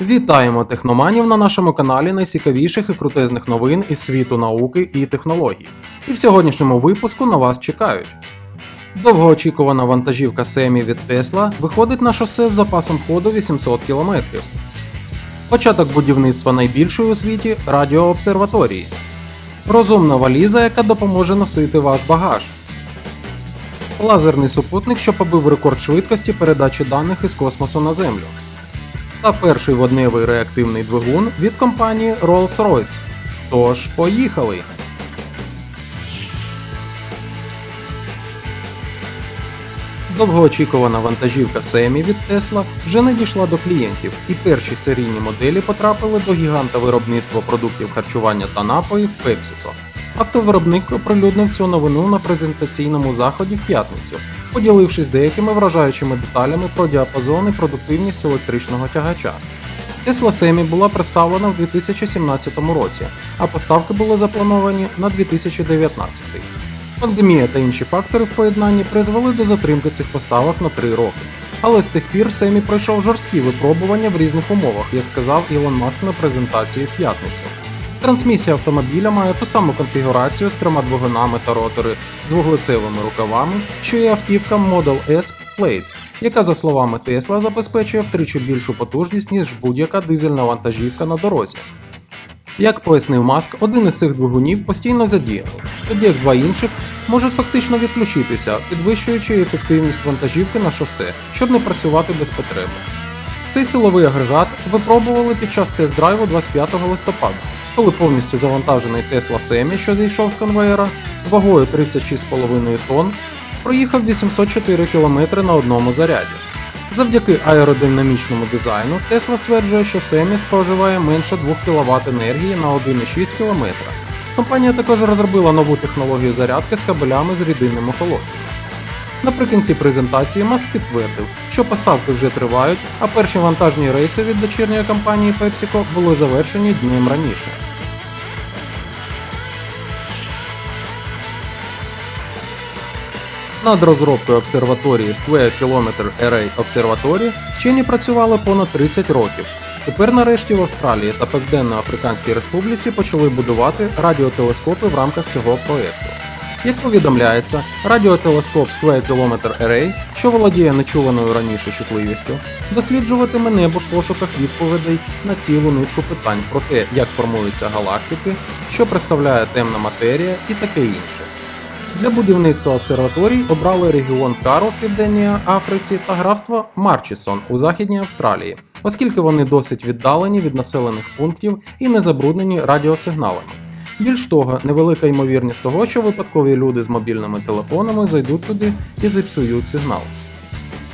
Вітаємо техноманів на нашому каналі найцікавіших і крутезних новин із світу науки і технологій. І в сьогоднішньому випуску на вас чекають. Довгоочікувана вантажівка Семі від Tesla виходить на шосе з запасом ходу 800 км. Початок будівництва найбільшої у світі радіообсерваторії. Розумна валіза, яка допоможе носити ваш багаж. Лазерний супутник, що побив рекорд швидкості передачі даних із космосу на Землю. Та перший водневий реактивний двигун від компанії Rolls-Royce. Тож, поїхали! Довгоочікувана вантажівка Семі від Tesla вже надійшла до клієнтів, і перші серійні моделі потрапили до гіганта виробництва продуктів харчування та напоїв PepsiCo. Автовиробник оприлюднив цю новину на презентаційному заході в п'ятницю, поділившись деякими вражаючими деталями про діапазон і продуктивність електричного тягача. Tesla Semi була представлена в 2017 році, а поставки були заплановані на 2019. Пандемія та інші фактори в поєднанні призвели до затримки цих поставок на 3 роки. Але з тих пір Семі пройшов жорсткі випробування в різних умовах, як сказав Ілон Маск на презентації в п'ятницю. Трансмісія автомобіля має ту саму конфігурацію з трьома двигунами та ротори з вуглецевими рукавами, що і автівка Model S Plaid, яка, за словами Tesla, забезпечує втричі більшу потужність, ніж будь-яка дизельна вантажівка на дорозі. Як пояснив Маск, один із цих двигунів постійно задіяний, тоді як два інших можуть фактично відключитися, підвищуючи ефективність вантажівки на шосе, щоб не працювати без потреби. Цей силовий агрегат випробували під час тест-драйву 25 листопада, коли повністю завантажений Tesla Semi, що зійшов з конвеєра, вагою 36,5 тонн, проїхав 804 км на одному заряді. Завдяки аеродинамічному дизайну Tesla стверджує, що Semi споживає менше 2 кВт енергії на 1,6 км. Компанія також розробила нову технологію зарядки з кабелями з рідинним охолодженням. Наприкінці презентації Маск підтвердив, що поставки вже тривають, а перші вантажні рейси від дочірньої компанії PepsiCo були завершені днем раніше. Над розробкою обсерваторії Square Kilometer Array Observatory вчені працювали понад 30 років. Тепер нарешті в Австралії та Південно-Африканській Республіці почали будувати радіотелескопи в рамках цього проєкту. Як повідомляється, радіотелескоп Square Kilometer Array, що володіє нечуваною раніше чутливістю, досліджуватиме небо в пошуках відповідей на цілу низку питань про те, як формуються галактики, що представляє темна матерія і таке інше. Для будівництва обсерваторій обрали регіон Каро в Південній Африці та графство Марчісон у Західній Австралії, оскільки вони досить віддалені від населених пунктів і не забруднені радіосигналами. Більш того, невелика ймовірність того, що випадкові люди з мобільними телефонами зайдуть туди і зіпсують сигнал.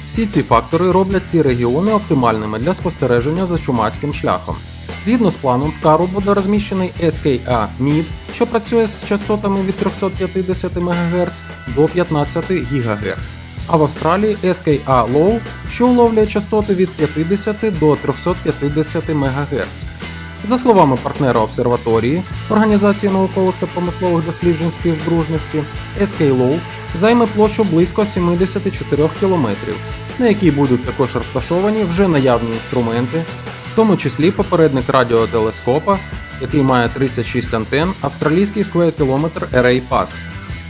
Всі ці фактори роблять ці регіони оптимальними для спостереження за чумацьким шляхом. Згідно з планом, в кару буде розміщений SKA MID, що працює з частотами від 350 МГц до 15 ГГц, а в Австралії SKA Low, що уловлює частоти від 50 до 350 МГц. За словами партнера обсерваторії, Організації наукових та промислових досліджень співдружності, SK Low займе площу близько 74 км, на якій будуть також розташовані вже наявні інструменти, в тому числі попередник радіотелескопа, який має 36 антен, австралійський Kilometer Array Pass.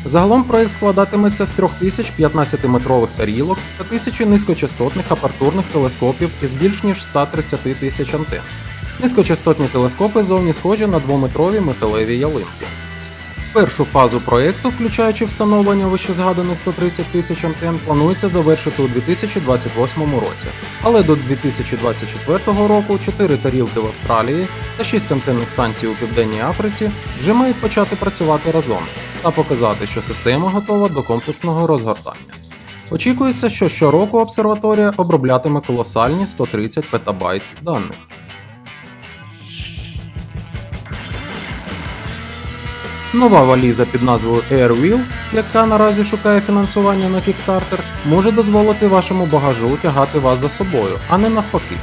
Загалом проект складатиметься з 3000 15-метрових тарілок та тисячі низькочастотних апартурних телескопів із більш ніж 130 тисяч антен. Низькочастотні телескопи зовні схожі на двометрові металеві ялинки. Першу фазу проєкту, включаючи встановлення вищезгаданих 130 тисяч антен, планується завершити у 2028 році, але до 2024 року 4 тарілки в Австралії та 6 антенних станцій у Південній Африці вже мають почати працювати разом та показати, що система готова до комплексного розгортання. Очікується, що щороку обсерваторія оброблятиме колосальні 130 петабайт даних. Нова валіза під назвою Airwheel, яка наразі шукає фінансування на Kickstarter, може дозволити вашому багажу тягати вас за собою, а не навпаки.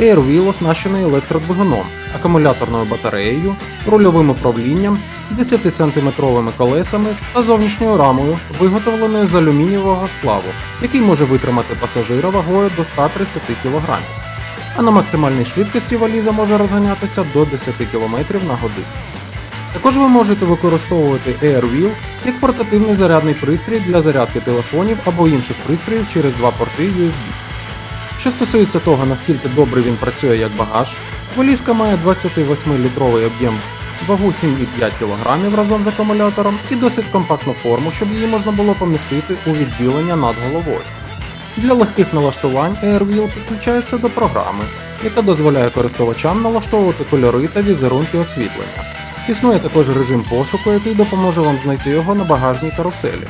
Airwheel оснащений електродвигуном, акумуляторною батареєю, рульовим управлінням, 10-сантиметровими колесами та зовнішньою рамою, виготовленою з алюмінієвого сплаву, який може витримати пасажира вагою до 130 кг. а на максимальній швидкості валіза може розганятися до 10 км на годину. Також ви можете використовувати AirWheel як портативний зарядний пристрій для зарядки телефонів або інших пристроїв через два порти USB. Що стосується того, наскільки добре він працює як багаж, валізка має 28-літровий об'єм, вагу 7,5 кг разом з акумулятором і досить компактну форму, щоб її можна було помістити у відділення над головою. Для легких налаштувань AirWheel підключається до програми, яка дозволяє користувачам налаштовувати кольори та візерунки освітлення. Існує також режим пошуку, який допоможе вам знайти його на багажній каруселі.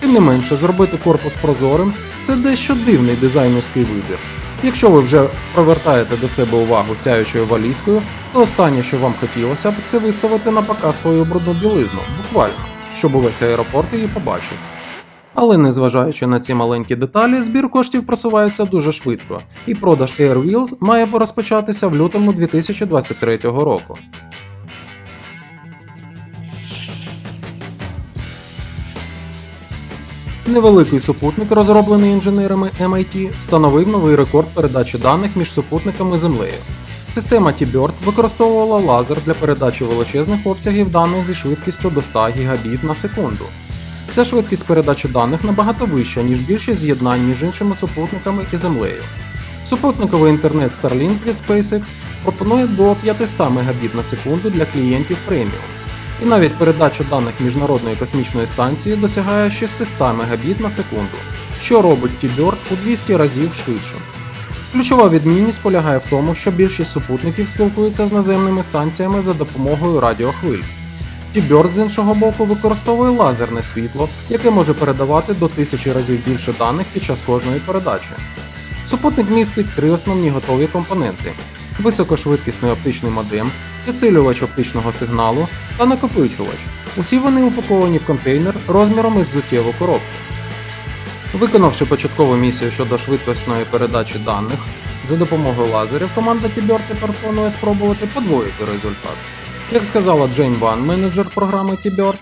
Тим не менше, зробити корпус прозорим це дещо дивний дизайнерський вибір. Якщо ви вже привертаєте до себе увагу сяючою валізкою, то останнє, що вам хотілося б, це виставити на показ свою брудну білизну, буквально, щоб увесь аеропорт її побачив. Але незважаючи на ці маленькі деталі, збір коштів просувається дуже швидко, і продаж Airwheels має розпочатися в лютому 2023 року. Невеликий супутник, розроблений інженерами MIT, встановив новий рекорд передачі даних між супутниками Землею. Система T-Bird використовувала лазер для передачі величезних обсягів даних зі швидкістю до 100 Гбіт на секунду. Ця швидкість передачі даних набагато вища, ніж більшість з'єднань між іншими супутниками і Землею. Супутниковий інтернет Starlink від SpaceX пропонує до 500 Мбіт на секунду для клієнтів преміум. І навіть передача даних Міжнародної космічної станції досягає 600 Мбіт на секунду, що робить T-Bird у 200 разів швидше. Ключова відмінність полягає в тому, що більшість супутників спілкуються з наземними станціями за допомогою радіохвиль. T-Bird з іншого боку використовує лазерне світло, яке може передавати до тисячі разів більше даних під час кожної передачі. Супутник містить три основні готові компоненти: високошвидкісний оптичний модем, підсилювач оптичного сигналу та накопичувач. Усі вони упаковані в контейнер розміром із зуттєву коробку. Виконавши початкову місію щодо швидкісної передачі даних за допомогою лазерів, команда T-Bird тепер планує спробувати подвоїти результат. Як сказала Джейн Ван, менеджер програми T-Bird,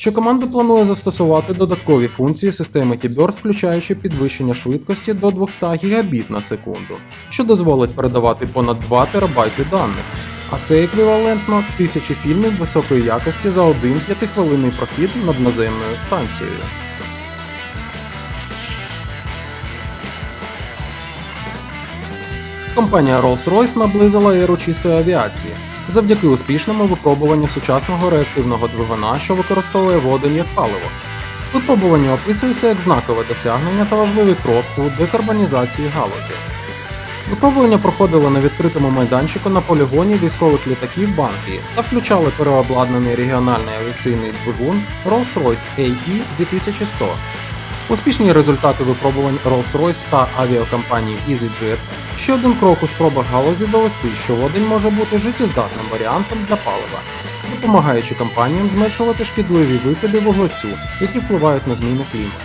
що команда планує застосувати додаткові функції системи T-Bird, включаючи підвищення швидкості до 200 Гбіт на секунду, що дозволить передавати понад 2 терабайти даних. А це еквівалентно тисячі фільмів високої якості за один п'ятихвилинний прохід над наземною станцією. Компанія Rolls-Royce наблизила еру чистої авіації завдяки успішному випробуванню сучасного реактивного двигуна, що використовує водень як паливо. Випробування описується як знакове досягнення та важливий крок у декарбонізації галузі. Випробування проходило на відкритому майданчику на полігоні військових літаків в Англії та включали переобладнаний регіональний авіаційний двигун Rolls-Royce AE 2100. Успішні результати випробувань Rolls-Royce та авіакомпанії EasyJet ще один крок у спробах галузі довести, що водень може бути життєздатним варіантом для палива, допомагаючи компаніям зменшувати шкідливі викиди вуглецю, які впливають на зміну клімату.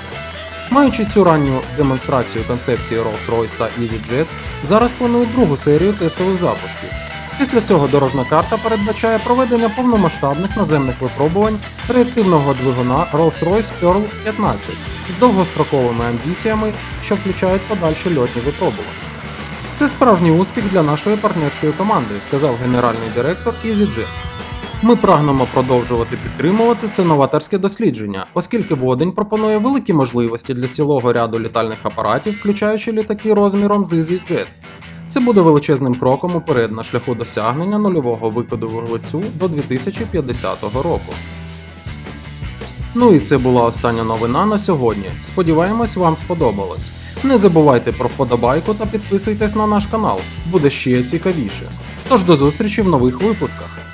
Маючи цю ранню демонстрацію концепції Rolls-Royce та EasyJet, зараз планують другу серію тестових запусків. Після цього дорожна карта передбачає проведення повномасштабних наземних випробувань реактивного двигуна Rolls-Royce Pearl 15 з довгостроковими амбіціями, що включають подальші льотні випробування. Це справжній успіх для нашої партнерської команди, сказав генеральний директор EasyJet. Ми прагнемо продовжувати підтримувати це новаторське дослідження, оскільки водень пропонує великі можливості для цілого ряду літальних апаратів, включаючи літаки розміром з EasyJet. Це буде величезним кроком уперед на шляху досягнення нульового викиду вуглецю до 2050 року. Ну і це була остання новина на сьогодні. Сподіваємось, вам сподобалось. Не забувайте про вподобайку та підписуйтесь на наш канал, буде ще цікавіше. Тож до зустрічі в нових випусках.